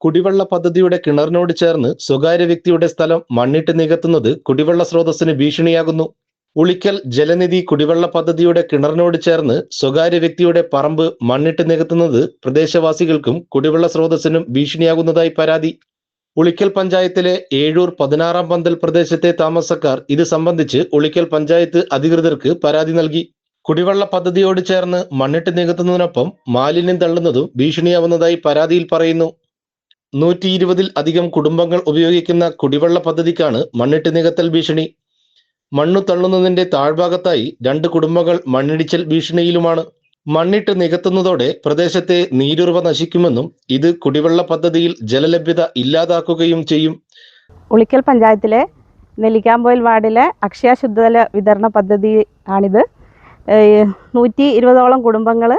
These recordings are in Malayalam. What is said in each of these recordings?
കുടിവെള്ള പദ്ധതിയുടെ കിണറിനോട് ചേർന്ന് സ്വകാര്യ വ്യക്തിയുടെ സ്ഥലം മണ്ണിട്ട് നികത്തുന്നത് കുടിവെള്ള സ്രോതസ്സിന് ഭീഷണിയാകുന്നു. ഉളിക്കൽ ജലനിധി കുടിവെള്ള പദ്ധതിയുടെ കിണറിനോട് ചേർന്ന് സ്വകാര്യ വ്യക്തിയുടെ പറമ്പ് മണ്ണിട്ട് നികത്തുന്നത് പ്രദേശവാസികൾക്കും കുടിവെള്ള സ്രോതസ്സിനും ഭീഷണിയാകുന്നതായി പരാതി. ഉളിക്കൽ പഞ്ചായത്തിലെ ഏഴൂർ പതിനാറാം പന്തൽ പ്രദേശത്തെ താമസക്കാർ ഇത് സംബന്ധിച്ച് ഉളിക്കൽ പഞ്ചായത്ത് അധികൃതർക്ക് പരാതി നൽകി. കുടിവെള്ള പദ്ധതിയോട് ചേർന്ന് മണ്ണിട്ട് നികത്തുന്നതിനൊപ്പം മാലിന്യം തള്ളുന്നതും ഭീഷണിയാവുന്നതായി പരാതിയിൽ പറയുന്നു. നൂറ്റി ഇരുപതിൽ അധികം കുടുംബങ്ങൾ ഉപയോഗിക്കുന്ന കുടിവെള്ള പദ്ധതിക്കാണ് മണ്ണിട്ട് നികത്തൽ ഭീഷണി. മണ്ണു തള്ളുന്നതിന്റെ താഴ്ഭാഗത്തായി രണ്ട് കുടുംബങ്ങൾ മണ്ണിടിച്ചൽ ഭീഷണിയിലുമാണ്. മണ്ണിട്ട് നികത്തുന്നതോടെ പ്രദേശത്തെ നീരുറവ നശിക്കുമെന്നും ഇത് കുടിവെള്ള പദ്ധതിയിൽ ജലലഭ്യത ഇല്ലാതാക്കുകയും ചെയ്യും. ഉളിക്കൽ പഞ്ചായത്തിലെ നെല്ലിക്കാമ്പോയിൽ വാർഡിലെ അക്ഷയ ശുദ്ധജല വിതരണ പദ്ധതി ആണിത്. നൂറ്റി ഇരുപതോളം കുടുംബങ്ങൾ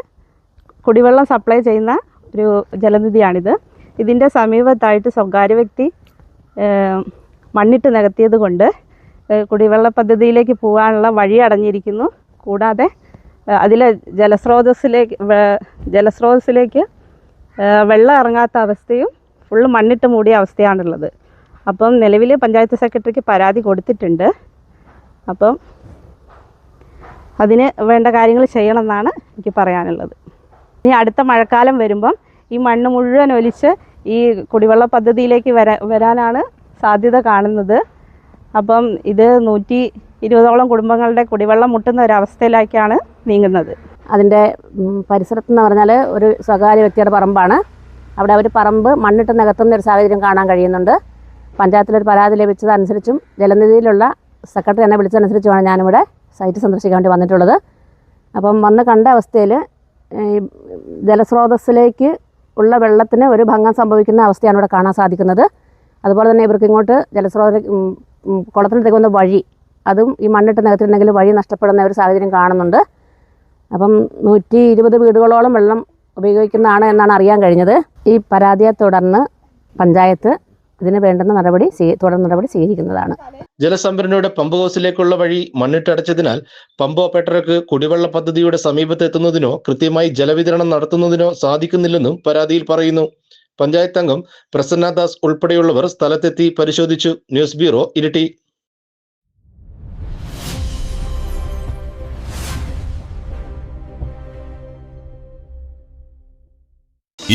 കുടിവെള്ളം സപ്ലൈ ചെയ്യുന്ന ഒരു ജലനിധിയാണിത്. ഇതിന്റെ സമീപത്തായിട്ട് സ്വകാര്യ വ്യക്തി മണ്ണിട്ട് നികത്തിയത് കൊണ്ട് കുടിവെള്ള പദ്ധതിയിലേക്ക് പോകാനുള്ള വഴി അടഞ്ഞിരിക്കുന്നു. കൂടാതെ അതിലെ ജലസ്രോതസ്സിലേക്ക് ജലസ്രോതസ്സിലേക്ക് വെള്ളം ഇറങ്ങാത്ത അവസ്ഥയും ഫുള്ള് മണ്ണിട്ട് മൂടിയ അവസ്ഥയാണുള്ളത്. അപ്പം നിലവിൽ പഞ്ചായത്ത് സെക്രട്ടറിക്ക് പരാതി കൊടുത്തിട്ടുണ്ട്. അപ്പം അതിന് വേണ്ട കാര്യങ്ങൾ ചെയ്യണമെന്നാണ് എനിക്ക് പറയാനുള്ളത്. ഇനി അടുത്ത മഴക്കാലം വരുമ്പം ഈ മണ്ണ് മുഴുവൻ ഒലിച്ച് ഈ കുടിവെള്ള പദ്ധതിയിലേക്ക് വരാ വരാനാണ് സാധ്യത കാണുന്നത്. അപ്പം ഇത് നൂറ്റി ഇരുപതോളം കുടുംബങ്ങളുടെ കുടിവെള്ളം മുട്ടുന്ന ഒരവസ്ഥയിലേക്കാണ് നീങ്ങുന്നത്. അതിന്റെ പരിസരത്ത് പരിസരത്തെന്ന് പറഞ്ഞാൽ ഒരു സ്വകാര്യ വ്യക്തിയുടെ പറമ്പാണ്. അവിടെ അവർ പറമ്പ് മണ്ണിട്ട് നികത്തുന്ന ഒരു സാഹചര്യം കാണാൻ കഴിയുന്നുണ്ട്. പഞ്ചായത്തിലൊരു പരാതി ലഭിച്ചതനുസരിച്ചും ജലനിധിയിലുള്ള സെക്രട്ടറി എന്നെ വിളിച്ചതനുസരിച്ചുമാണ് ഞാനിവിടെ സൈറ്റ് സന്ദർശിക്കാൻ വേണ്ടി വന്നിട്ടുള്ളത്. അപ്പം വന്ന് കണ്ട അവസ്ഥയിൽ ജലസ്രോതസ്സിലേക്ക് ഉള്ള വെള്ളത്തിന് ഒരു ഭംഗം സംഭവിക്കുന്ന അവസ്ഥയാണ് ഇവിടെ കാണാൻ സാധിക്കുന്നത്. അതുപോലെ തന്നെ ഇവർക്ക് ഇങ്ങോട്ട് ജലസ്രോത കുളത്തിൽ വന്ന വഴി അതും ഈ മണ്ണിട്ട് നികത്തിയിട്ടുണ്ടെങ്കിൽ വഴി നഷ്ടപ്പെടുന്ന ഒരു സാഹചര്യം കാണുന്നുണ്ട്. അപ്പം നൂറ്റി ഇരുപത് വീടുകളോളം വെള്ളം ഉപയോഗിക്കുന്നതാണ് എന്നാണ് അറിയാൻ കഴിഞ്ഞത്. ഈ പരാതിയെ തുടർന്ന് പഞ്ചായത്ത് ഇതിന് വേണ്ടുന്ന നടപടി തുടർ നടപടി സ്വീകരിക്കുന്നതാണ്. ജലസംഭരണിയുടെ പമ്പ് ഹൗസിലേക്കുള്ള വഴി മണ്ണിട്ടടച്ചതിനാൽ പമ്പ് ഓപ്പറേറ്റർക്ക് കുടിവെള്ള പദ്ധതിയുടെ സമീപത്ത് എത്തുന്നതിനോ കൃത്യമായി ജലവിതരണം നടത്തുന്നതിനോ സാധിക്കുന്നില്ലെന്നും പരാതിയിൽ പറയുന്നു. പഞ്ചായത്ത് അംഗം പ്രസന്നദാസ് ഉൾപ്പെടെയുള്ളവർ സ്ഥലത്തെത്തി പരിശോധിച്ചു. News bureau Iritty.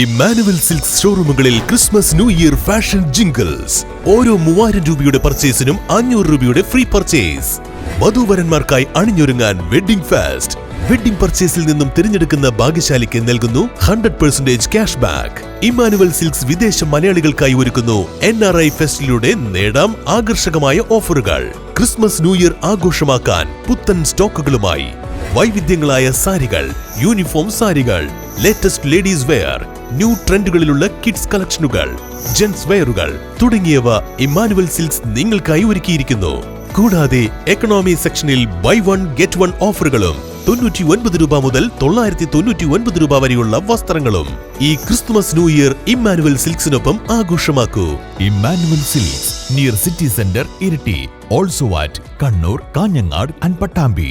Emmanuel silks ഷോറൂമുകളിൽ Christmas new year fashion jingles. ഓരോ മൂവായിരം രൂപയുടെ പർച്ചേസിനും അഞ്ഞൂറ് രൂപയുടെ ഫ്രീ പർച്ചേസ്. വധൂവരന്മാർക്കായി അണിഞ്ഞൊരുങ്ങാൻ വെഡിംഗ് ഫാസ്റ്റ്. വെഡിംഗ് പർച്ചേസിൽ നിന്നും തിരഞ്ഞെടുക്കുന്ന ഭാഗ്യശാലിക്ക് നൽകുന്നു hundred percentage cash back. Emmanuel silks വിദേശ മലയാളികൾക്കായി ഒരുക്കുന്നു എൻ ആർ ഐ ഫെസ്റ്റിലൂടെ നേടാം ആകർഷകമായ ഓഫറുകൾ. ക്രിസ്മസ് ന്യൂ ഇയർ ആഘോഷമാക്കാൻ പുത്തൻ സ്റ്റോക്കുകളുമായി വൈവിധ്യങ്ങളായ സാരികൾ യൂണിഫോം സാരികൾ ലേറ്റസ്റ്റ് ലേഡീസ് വെയർ ന്യൂ ട്രെൻഡുകളിലുള്ള കിഡ്സ് കളക്ഷനുകൾ ജെൻസ് വെയറുകൾ തുടങ്ങിയവ ഇമ്മാനുവൽ സിൽക്സ് നിങ്ങൾക്കായി ഒരുക്കിയിരിക്കുന്നു. കൂടാതെ എക്കണോമി സെക്ഷനിൽ ബൈ വൺ ഗെറ്റ് വൺ ഓഫറുകളും തൊണ്ണൂറ്റി ഒൻപത് രൂപ മുതൽ തൊള്ളായിരത്തി തൊണ്ണൂറ്റി ഒൻപത് രൂപ വരെയുള്ള വസ്ത്രങ്ങളും ഈ ക്രിസ്തുമസ് ന്യൂ ഇയർ ഇമ്മാനുവൽ സിൽക്സിനൊപ്പം ആഘോഷമാക്കൂ. Emmanuel silks near city centre Iritty also at Kannur Kanhangad and Pattambi.